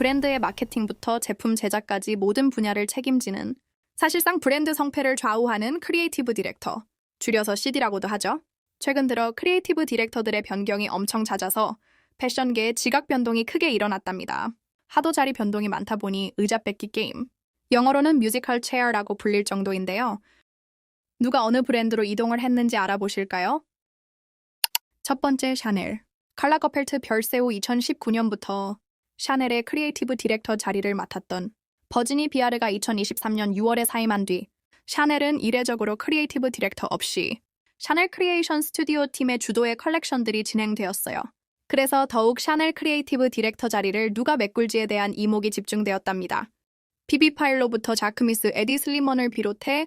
브랜드의 마케팅부터 제품 제작까지 모든 분야를 책임지는 사실상 브랜드 성패를 좌우하는 크리에이티브 디렉터, 줄여서 CD라고도 하죠. 최근 들어 크리에이티브 디렉터들의 변경이 엄청 잦아서 패션계의 지각 변동이 크게 일어났답니다. 하도 자리 변동이 많다 보니 의자 뺏기 게임, 영어로는 뮤지컬 체어라고 불릴 정도인데요. 누가 어느 브랜드로 이동을 했는지 알아보실까요? 첫 번째 샤넬. 칼라거펠트 별세우 2019년부터 샤넬의 크리에이티브 디렉터 자리를 맡았던 버지니 비아르가 2023년 6월에 사임한 뒤 샤넬은 이례적으로 크리에이티브 디렉터 없이 샤넬 크리에이션 스튜디오 팀의 주도의 컬렉션들이 진행되었어요. 그래서 더욱 샤넬 크리에이티브 디렉터 자리를 누가 메꿀지에 대한 이목이 집중되었답니다. 비비 파일로부터 자크미스 에디 슬리먼을 비롯해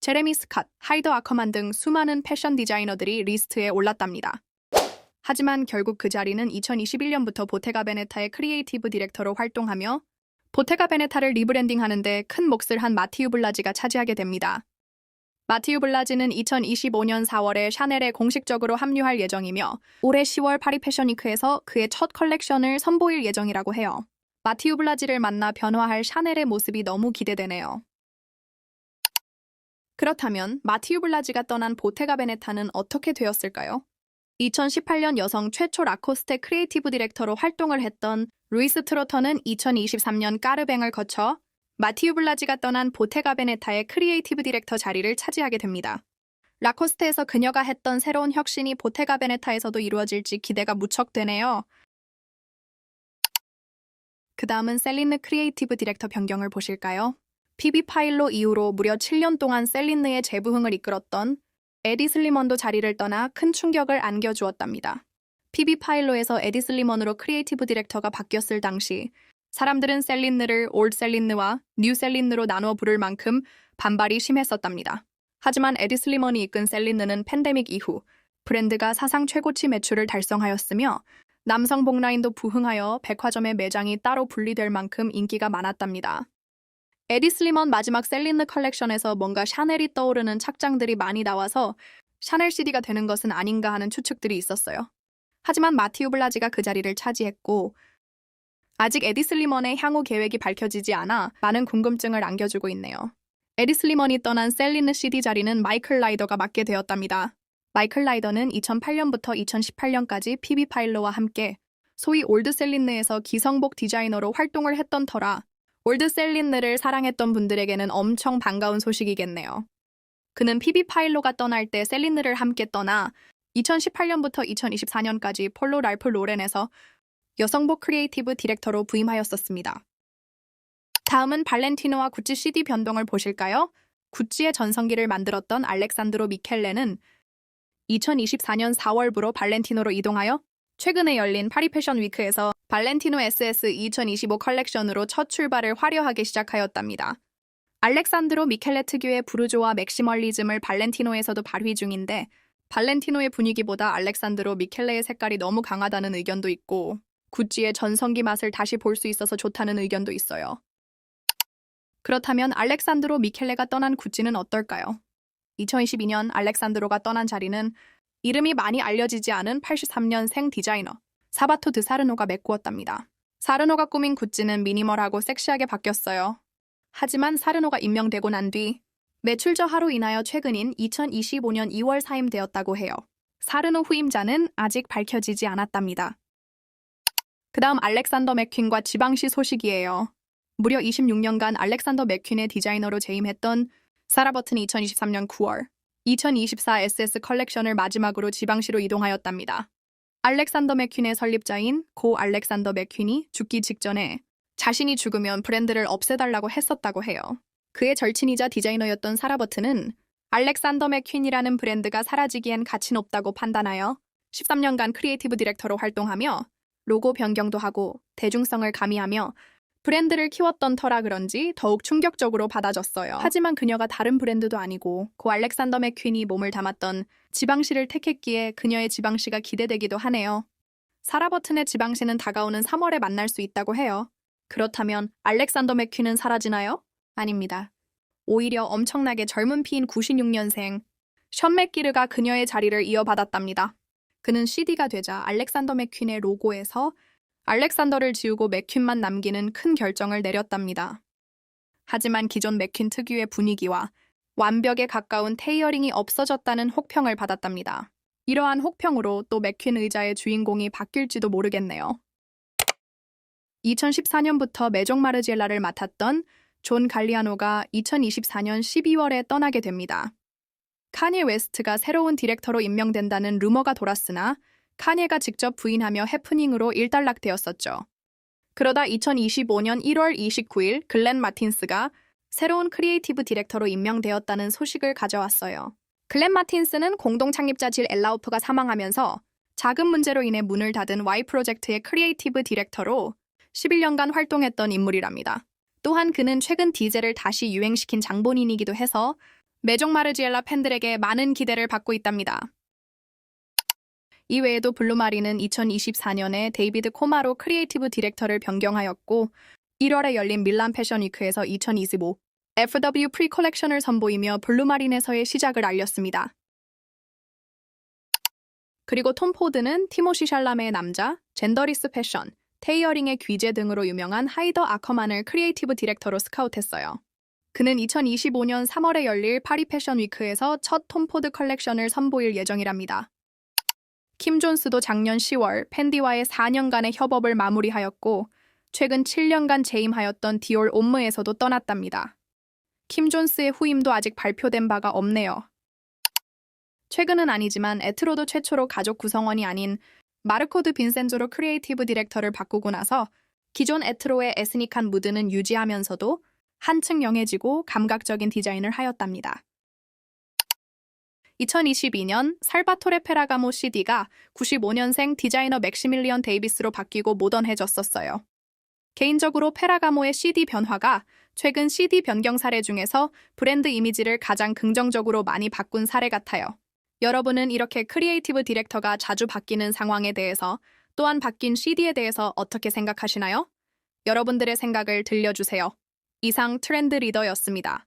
제레미 스캇, 하이더 아커만 등 수많은 패션 디자이너들이 리스트에 올랐답니다. 하지만 결국 그 자리는 2021년부터 보테가 베네타의 크리에이티브 디렉터로 활동하며 보테가 베네타를 리브랜딩하는데 큰 몫을 한 마티우 블라지가 차지하게 됩니다. 마티우 블라지는 2025년 4월에 샤넬에 공식적으로 합류할 예정이며 올해 10월 파리 패션위크에서 그의 첫 컬렉션을 선보일 예정이라고 해요. 마티우 블라지를 만나 변화할 샤넬의 모습이 너무 기대되네요. 그렇다면 마티우 블라지가 떠난 보테가 베네타는 어떻게 되었을까요? 2018년 여성 최초 라코스테 크리에이티브 디렉터로 활동을 했던 루이스 트로터는 2023년 까르뱅을 거쳐 마티우 블라지가 떠난 보테가 베네타의 크리에이티브 디렉터 자리를 차지하게 됩니다. 라코스테에서 그녀가 했던 새로운 혁신이 보테가 베네타에서도 이루어질지 기대가 무척 되네요. 그 다음은 셀린느 크리에이티브 디렉터 변경을 보실까요? PB 파일로 이후로 무려 7년 동안 셀린느의 재부흥을 이끌었던 에디 슬리먼도 자리를 떠나 큰 충격을 안겨주었답니다. PB 파일로에서 에디 슬리먼으로 크리에이티브 디렉터가 바뀌었을 당시 사람들은 셀린느를 올드 셀린느와 뉴 셀린느로 나누어 부를 만큼 반발이 심했었답니다. 하지만 에디 슬리먼이 이끈 셀린느는 팬데믹 이후 브랜드가 사상 최고치 매출을 달성하였으며 남성 복라인도 부흥하여 백화점의 매장이 따로 분리될 만큼 인기가 많았답니다. 에디 슬리먼 마지막 셀린느 컬렉션에서 뭔가 샤넬이 떠오르는 착장들이 많이 나와서 샤넬 CD가 되는 것은 아닌가 하는 추측들이 있었어요. 하지만 마티우 블라지가 그 자리를 차지했고 아직 에디 슬리먼의 향후 계획이 밝혀지지 않아 많은 궁금증을 안겨주고 있네요. 에디 슬리먼이 떠난 셀린느 CD 자리는 마이클 라이더가 맡게 되었답니다. 마이클 라이더는 2008년부터 2018년까지 PB 파일로와 함께 소위 올드 셀린느에서 기성복 디자이너로 활동을 했던 터라 올드 셀린느를 사랑했던 분들에게는 엄청 반가운 소식이겠네요. 그는 PB 파일로가 떠날 때 셀린느를 함께 떠나 2018년부터 2024년까지 폴로 랄프 로렌에서 여성복 크리에이티브 디렉터로 부임하였었습니다. 다음은 발렌티노와 구찌 CD 변동을 보실까요? 구찌의 전성기를 만들었던 알렉산드로 미켈레는 2024년 4월부로 발렌티노로 이동하여 최근에 열린 파리 패션 위크에서 발렌티노 SS 2025 컬렉션으로 첫 출발을 화려하게 시작하였답니다. 알렉산드로 미켈레 특유의 부르조와 맥시멀리즘을 발렌티노에서도 발휘 중인데 발렌티노의 분위기보다 알렉산드로 미켈레의 색깔이 너무 강하다는 의견도 있고 구찌의 전성기 맛을 다시 볼 수 있어서 좋다는 의견도 있어요. 그렇다면 알렉산드로 미켈레가 떠난 구찌는 어떨까요? 2022년 알렉산드로가 떠난 자리는 이름이 많이 알려지지 않은 83년생 디자이너 사바토 드 사르노가 메꾸었답니다. 사르노가 꾸민 구찌는 미니멀하고 섹시하게 바뀌었어요. 하지만 사르노가 임명되고 난 뒤 매출 저하로 인하여 최근인 2025년 2월 사임되었다고 해요. 사르노 후임자는 아직 밝혀지지 않았답니다. 그 다음 알렉산더 맥퀸과 지방시 소식이에요. 무려 26년간 알렉산더 맥퀸의 디자이너로 재임했던 사라 버튼이 2023년 9월 2024 SS 컬렉션을 마지막으로 지방시로 이동하였답니다. 알렉산더 맥퀸의 설립자인 고 알렉산더 맥퀸이 죽기 직전에 자신이 죽으면 브랜드를 없애달라고 했었다고 해요. 그의 절친이자 디자이너였던 사라 버튼은 알렉산더 맥퀸이라는 브랜드가 사라지기엔 가치는 없다고 판단하여 13년간 크리에이티브 디렉터로 활동하며 로고 변경도 하고 대중성을 가미하며 브랜드를 키웠던 터라 그런지 더욱 충격적으로 받아졌어요. 하지만 그녀가 다른 브랜드도 아니고 고 알렉산더 맥퀸이 몸을 담았던 지방시를 택했기에 그녀의 지방시가 기대되기도 하네요. 사라 버튼의 지방시는 다가오는 3월에 만날 수 있다고 해요. 그렇다면 알렉산더 맥퀸은 사라지나요? 아닙니다. 오히려 엄청나게 젊은 피인 96년생 션 맥기르가 그녀의 자리를 이어받았답니다. 그는 CD가 되자 알렉산더 맥퀸의 로고에서 알렉산더를 지우고 맥퀸만 남기는 큰 결정을 내렸답니다. 하지만 기존 맥퀸 특유의 분위기와 완벽에 가까운 테이어링이 없어졌다는 혹평을 받았답니다. 이러한 혹평으로 또 맥퀸 의자의 주인공이 바뀔지도 모르겠네요. 2014년부터 메종 마르지엘라를 맡았던 존 갈리아노가 2024년 12월에 떠나게 됩니다. 카니에 웨스트가 새로운 디렉터로 임명된다는 루머가 돌았으나 카니에가 직접 부인하며 해프닝으로 일단락되었었죠. 그러다 2025년 1월 29일 글렌 마틴스가 새로운 크리에이티브 디렉터로 임명되었다는 소식을 가져왔어요. 글렌 마틴스는 공동 창립자 질 엘라우프가 사망하면서 자금 문제로 인해 문을 닫은 Y 프로젝트의 크리에이티브 디렉터로 11년간 활동했던 인물이랍니다. 또한 그는 최근 디젤을 다시 유행시킨 장본인이기도 해서 메종 마르지엘라 팬들에게 많은 기대를 받고 있답니다. 이외에도 블루마리는 2024년에 데이비드 코마로 크리에이티브 디렉터를 변경하였고 1월에 열린 밀란 패션 위크에서 2025 FW 프리 컬렉션을 선보이며 블루마린에서의 시작을 알렸습니다. 그리고 톰 포드는 티모시 샬라메의 남자, 젠더리스 패션, 테이어링의 귀재 등으로 유명한 하이더 아커만을 크리에이티브 디렉터로 스카우트했어요. 그는 2025년 3월에 열릴 파리 패션 위크에서 첫 톰 포드 컬렉션을 선보일 예정이랍니다. 킴 존스도 작년 10월 팬디와의 4년간의 협업을 마무리하였고 최근 7년간 재임하였던 디올 옴므에서도 떠났답니다. 킴 존스의 후임도 아직 발표된 바가 없네요. 최근은 아니지만 에트로도 최초로 가족 구성원이 아닌 마르코드 빈센조로 크리에이티브 디렉터를 바꾸고 나서 기존 에트로의 에스닉한 무드는 유지하면서도 한층 영해지고 감각적인 디자인을 하였답니다. 2022년 살바토레 페라가모 CD가 95년생 디자이너 맥시밀리언 데이비스로 바뀌고 모던해졌었어요. 개인적으로 페라가모의 CD 변화가 최근 CD 변경 사례 중에서 브랜드 이미지를 가장 긍정적으로 많이 바꾼 사례 같아요. 여러분은 이렇게 크리에이티브 디렉터가 자주 바뀌는 상황에 대해서 또한 바뀐 CD에 대해서 어떻게 생각하시나요? 여러분들의 생각을 들려주세요. 이상 트렌드 리더였습니다.